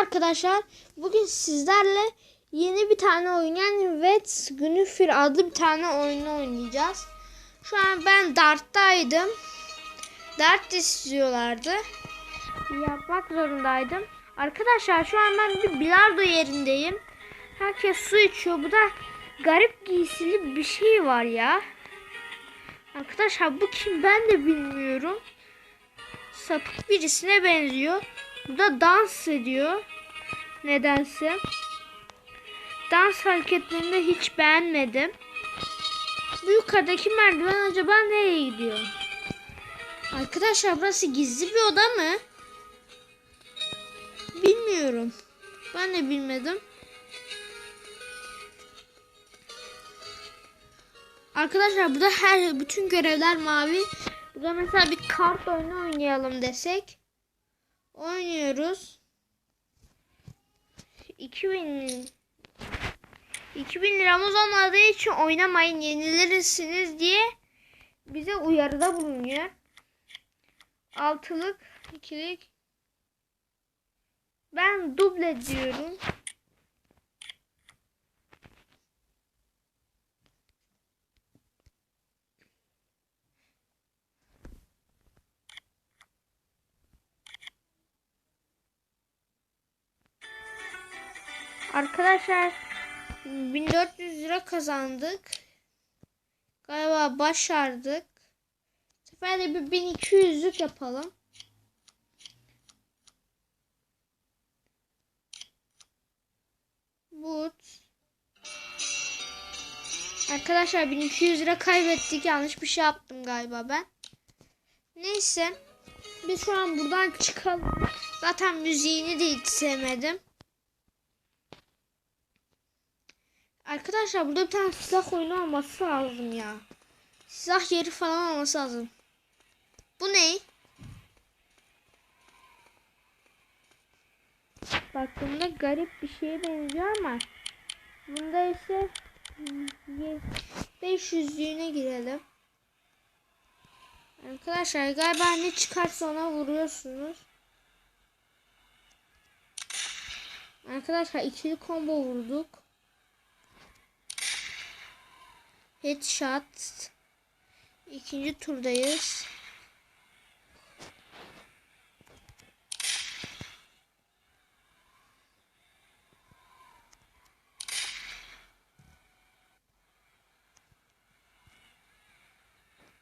arkadaşlar. Bugün sizlerle yeni bir tane oyun yani Wet Günüfür adlı bir tane oyunu oynayacağız. Şu an ben Dart'taydım. Dart istiyorlardı. Yapmak zorundaydım. Arkadaşlar şu an ben bir bilardo yerindeyim. Herkes su içiyor. Bu da garip giysili bir şey var ya. Arkadaşlar bu kim ben de bilmiyorum. Sapık birisine benziyor. Bu da dans ediyor. Nedense. Dans hareketlerini de hiç beğenmedim. Bu yukarıdaki merdiven acaba nereye gidiyor? Arkadaşlar burası gizli bir oda mı? Bilmiyorum. Ben de bilmedim. Arkadaşlar burada her bütün görevler mavi. Burada mesela bir kart oyunu oynayalım desek. Oynuyoruz. 2000 2000 liramız olmadığı için oynamayın yenilirsiniz diye bize uyarıda bulunuyor. Altılık, ikilik. Ben duble diyorum. Arkadaşlar 1400 lira kazandık. Galiba başardık. Bu sefer de bir 1200'lük yapalım. But. Arkadaşlar 1200 lira kaybettik. Yanlış bir şey yaptım galiba ben. Neyse. Biz şu an buradan çıkalım. Zaten müziğini de hiç sevmedim. Arkadaşlar burada bir tane silah oyunu olması lazım ya. Silah yeri falan olması lazım. Bu ne? Baktığımda garip bir şeye benziyor ama bunda ise 500'lüğüne girelim. Arkadaşlar galiba ne çıkarsa ona vuruyorsunuz. Arkadaşlar ikili combo vurduk. Headshot. İkinci turdayız.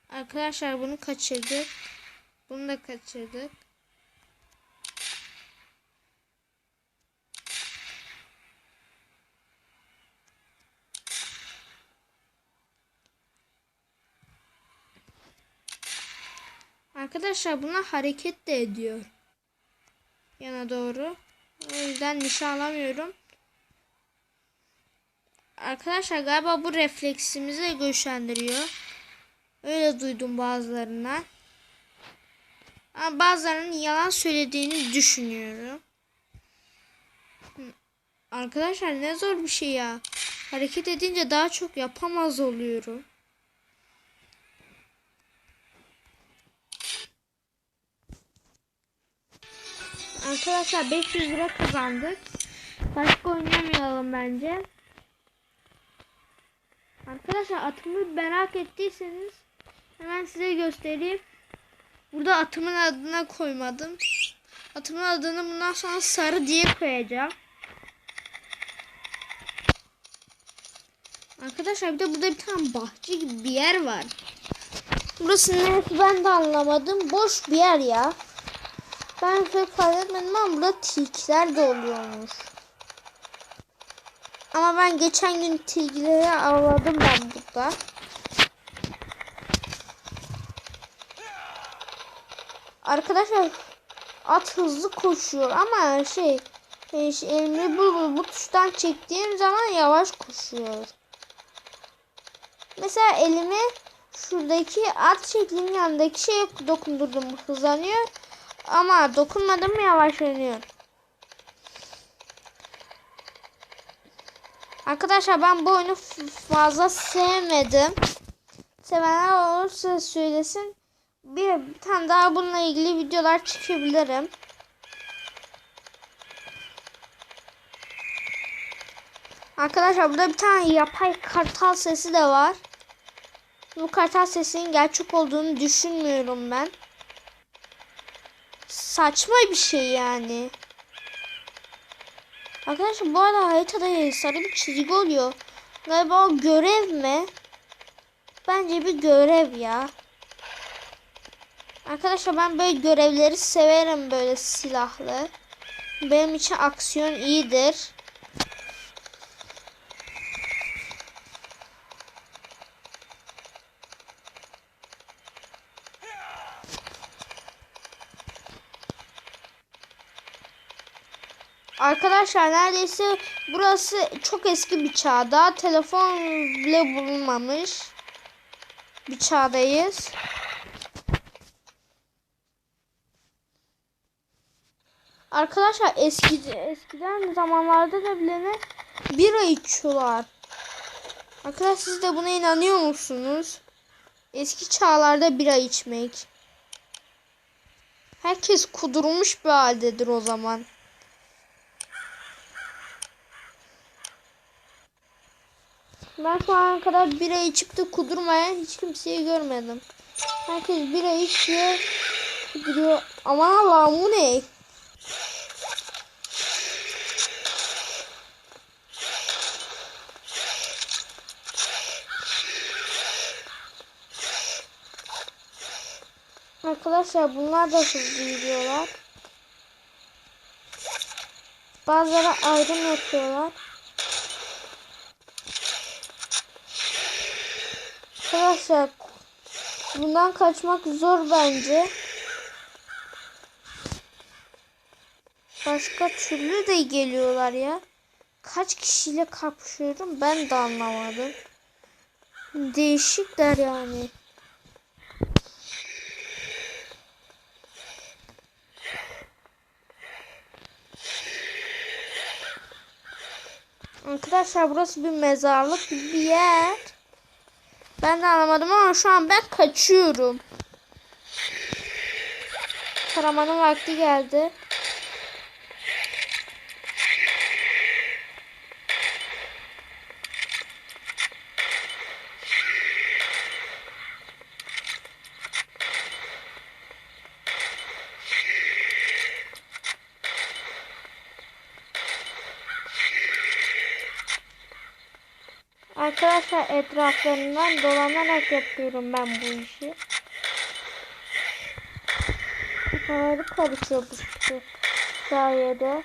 Arkadaşlar bunu kaçırdık. Bunu da kaçırdık. Arkadaşlar buna hareket de ediyor. Yana doğru. O yüzden nişan alamıyorum. Arkadaşlar galiba bu refleksimizi güçlendiriyor. Öyle duydum bazılarına. Ama bazılarının yalan söylediğini düşünüyorum. Arkadaşlar ne zor bir şey ya. Hareket edince daha çok yapamaz oluyorum. Arkadaşlar 500 lira kazandık. Başka oynamayalım bence. Arkadaşlar atımı merak ettiyseniz hemen size göstereyim. Burada atımın adına koymadım. Atımın adını bundan sonra sarı diye koyacağım. Arkadaşlar bir de burada bir tane bahçe gibi bir yer var. Burası neresi ben de anlamadım. Boş bir yer ya. Ben pek fark etmedim ama burada tilkiler de oluyormuş. Ama ben geçen gün tilkileri avladım ben burada. Arkadaşlar at hızlı koşuyor ama şey, e, şey elimi bu, bu tuştan çektiğim zaman yavaş koşuyor. Mesela elimi şuradaki at şeklinin yanındaki şeye dokundurdum hızlanıyor. Ama dokunmadım mı yavaşlanıyor. Arkadaşlar ben bu oyunu fazla sevmedim. Sevenler olursa söylesin. Bir, tane daha bununla ilgili videolar çekebilirim. Arkadaşlar burada bir tane yapay kartal sesi de var. Bu kartal sesinin gerçek olduğunu düşünmüyorum ben. Saçma bir şey yani. Arkadaşlar bu arada haritada sarı bir çizgi oluyor. Galiba o görev mi? Bence bir görev ya. Arkadaşlar ben böyle görevleri severim böyle silahlı. Benim için aksiyon iyidir. Arkadaşlar neredeyse burası çok eski bir çağ. Daha telefon bile bulunmamış bir çağdayız. Arkadaşlar eski eskiden zamanlarda da bilene bira içiyorlar. Arkadaşlar siz de buna inanıyor musunuz? Eski çağlarda bira içmek. Herkes kudurmuş bir haldedir o zaman. Ben şu ana kadar bira içip de kudurmayan hiç kimseyi görmedim. Herkes bira içiyor, kuduruyor. Aman Allah'ım bu ne? Arkadaşlar bunlar da hızlı yürüyorlar. Bazıları ayrım yapıyorlar. Arkadaşlar bundan kaçmak zor bence. Başka türlü de geliyorlar ya. Kaç kişiyle kapışıyorum ben de anlamadım. Değişikler yani. Arkadaşlar burası bir mezarlık bir yer. Ben de anlamadım ama şu an ben kaçıyorum. Taramanın vakti geldi. Arkadaşlar etraflarından dolanarak yapıyorum ben bu işi. Kafaları karışıyor bu sayede.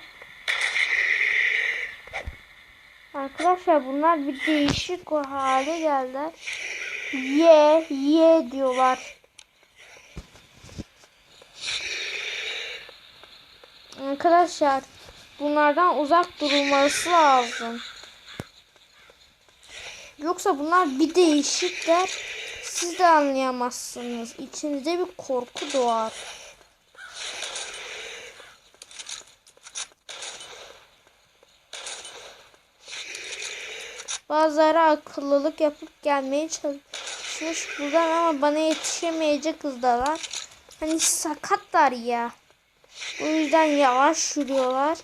Arkadaşlar bunlar bir değişik o hale geldi. Ye ye diyorlar. Arkadaşlar bunlardan uzak durulması lazım. Yoksa bunlar bir değişikler. Siz de anlayamazsınız. İçinizde bir korku doğar. Bazıları akıllılık yapıp gelmeye çalışmış buradan ama bana yetişemeyecek hızdalar. Hani sakatlar ya. O yüzden yavaş yürüyorlar.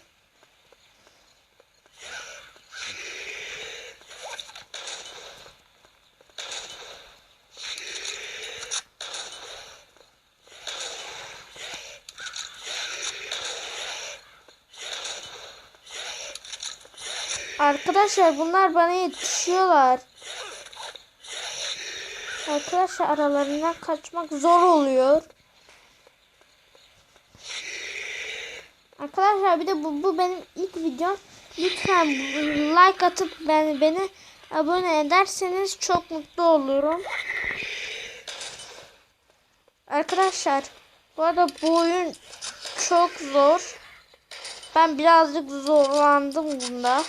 Arkadaşlar bunlar bana yetişiyorlar. Arkadaşlar aralarından kaçmak zor oluyor. Arkadaşlar bir de bu, bu benim ilk videom. Lütfen like atıp ben, beni abone ederseniz çok mutlu olurum. Arkadaşlar bu arada bu oyun çok zor. Ben birazcık zorlandım bunda.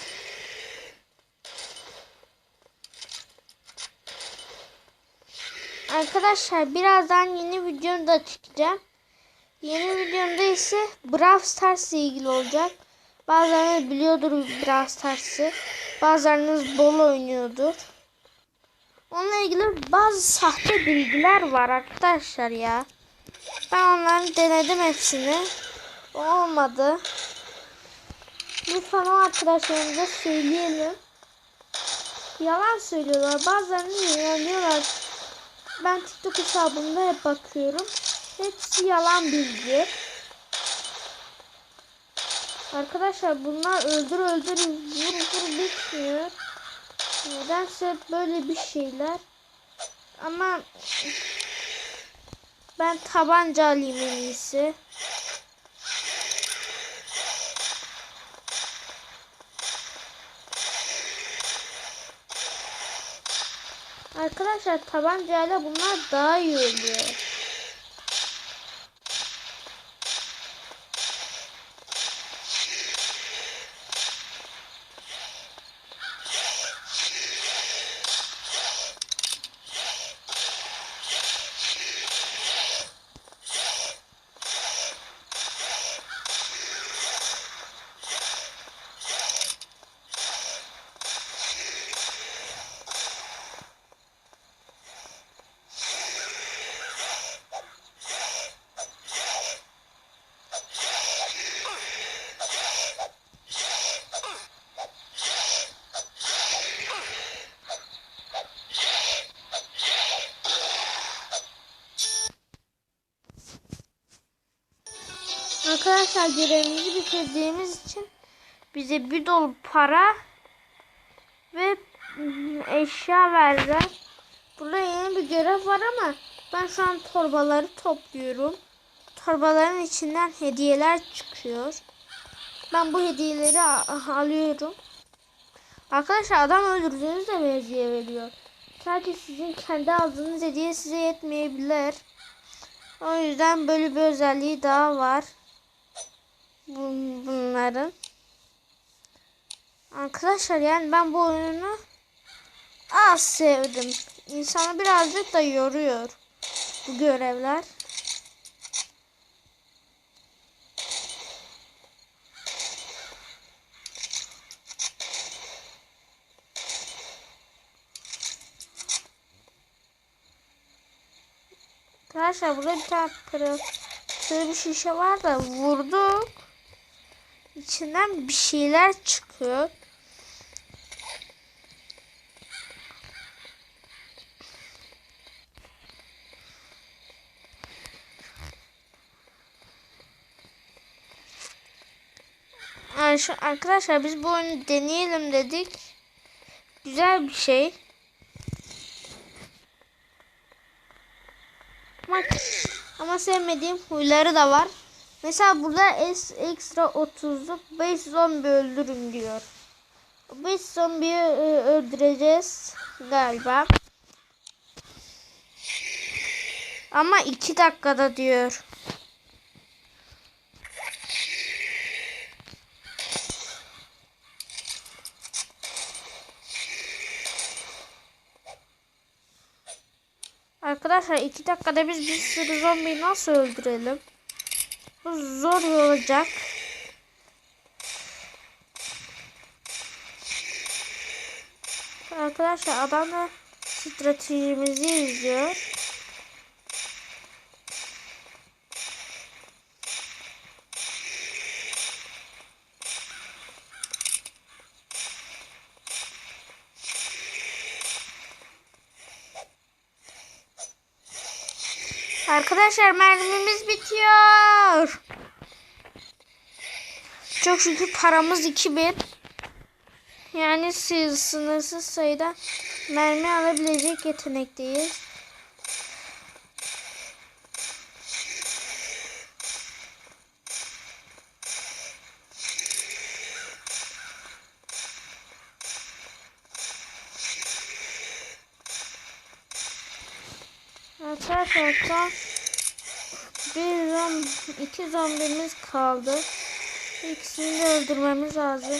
Arkadaşlar birazdan yeni videomda çıkacağım. Yeni videomda ise Brawl Stars ile ilgili olacak. Bazılarınız biliyordur Brawl Stars'ı. Bazılarınız bol oynuyordur. Onunla ilgili bazı sahte bilgiler var arkadaşlar ya. Ben onları denedim hepsini. Olmadı. Lütfen o arkadaşlarımıza söyleyelim. yalan söylüyorlar. Bazılarını inanıyorlar. Ben TikTok hesabımda hep bakıyorum. Hepsi yalan bilgi. Arkadaşlar bunlar öldür öldür vur vur bitmiyor. Nedense böyle bir şeyler. Ama ben tabanca alayım en iyisi. Arkadaşlar tabancayla bunlar daha iyi oluyor. Arkadaşlar görevimizi bitirdiğimiz için bize bir dolu para ve eşya verdiler. Burada yeni bir görev var ama ben şu an torbaları topluyorum. Torbaların içinden hediyeler çıkıyor. Ben bu hediyeleri alıyorum. Arkadaşlar adam öldürdüğünüzde bir hediye veriyor. Sadece sizin kendi aldığınız hediye size yetmeyebilir. O yüzden böyle bir özelliği daha var bun- bunların. Arkadaşlar yani ben bu oyunu az sevdim. İnsanı birazcık da yoruyor bu görevler. Arkadaşlar burada bir tane pırıl şöyle bir şişe var da vurduk. İçinden bir şeyler çıkıyor. Yani şu, arkadaşlar biz bu oyunu deneyelim dedik. Güzel bir şey. Ama, ama sevmediğim huyları da var. Mesela burada S ekstra 30'luk 5 zombi öldürün diyor. 5 zombiyi e, öldüreceğiz galiba. Ama 2 dakikada diyor. Arkadaşlar 2 dakikada biz bir sürü zombiyi nasıl öldürelim? Bu zor olacak. Arkadaşlar adam da stratejimizi izliyor. Arkadaşlar mermimiz bitiyor. Çok şükür paramız 2000. Yani siz sınırsız sayıda mermi alabilecek yetenekteyiz. Arkadaşlar bir zom iki zombimiz kaldı. İkisini de öldürmemiz lazım.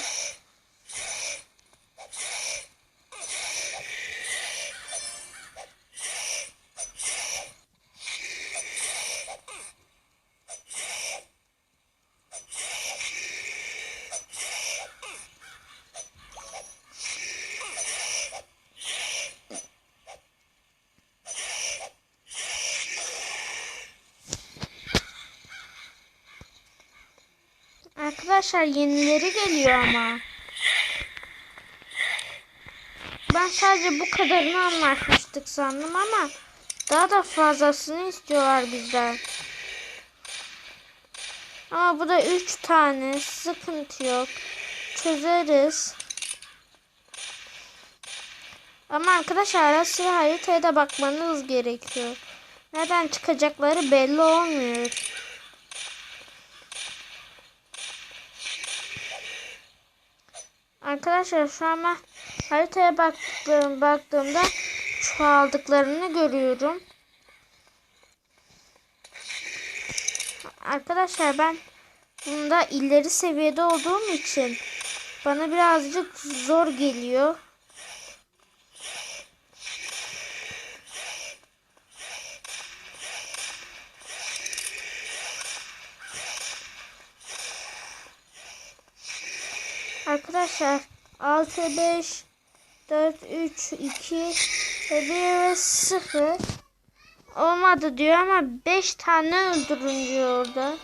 Arkadaşlar yenileri geliyor ama. ben sadece bu kadarını anlaşmıştık sandım ama daha da fazlasını istiyorlar bizden. Ama bu da üç tane. Sıkıntı yok. Çözeriz. Ama arkadaşlar ara sıra haritaya da bakmanız gerekiyor. Nereden çıkacakları belli olmuyor. Arkadaşlar şu an ben haritaya baktığım, baktığımda çoğaldıklarını görüyorum. Arkadaşlar ben bunda ileri seviyede olduğum için bana birazcık zor geliyor. Arkadaşlar 6 5 4 3 2 ve 1 ve 0 olmadı diyor ama 5 tane öldürün diyor orada.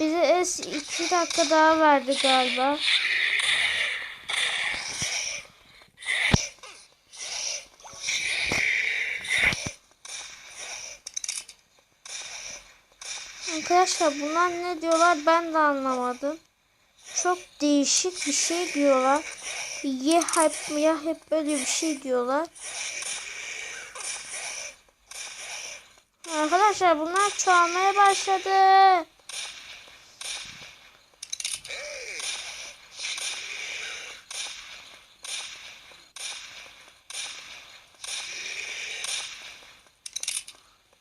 Bize S 2 dakika daha verdi galiba. Arkadaşlar bunlar ne diyorlar ben de anlamadım. Çok değişik bir şey diyorlar. Ya hep ya hep böyle bir şey diyorlar. Arkadaşlar bunlar çoğalmaya başladı.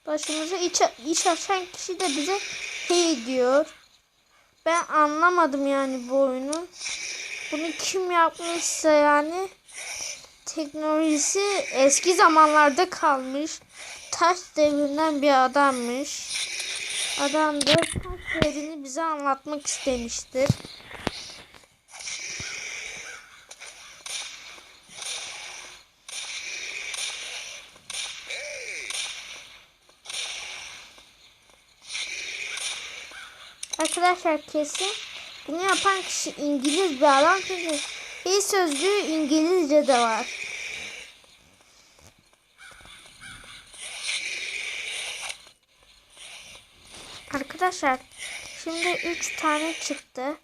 Başımıza iç, iş açan kişi de bize hey diyor. Ben anlamadım yani bu oyunu. Bunu kim yapmışsa yani teknolojisi eski zamanlarda kalmış. Taş devrinden bir adammış. Adam da taş devrini bize anlatmak istemiştir. Arkadaşlar kesin bunu yapan kişi İngiliz bir adam çünkü bir sözlüğü İngilizce de var. Arkadaşlar şimdi 3 tane çıktı.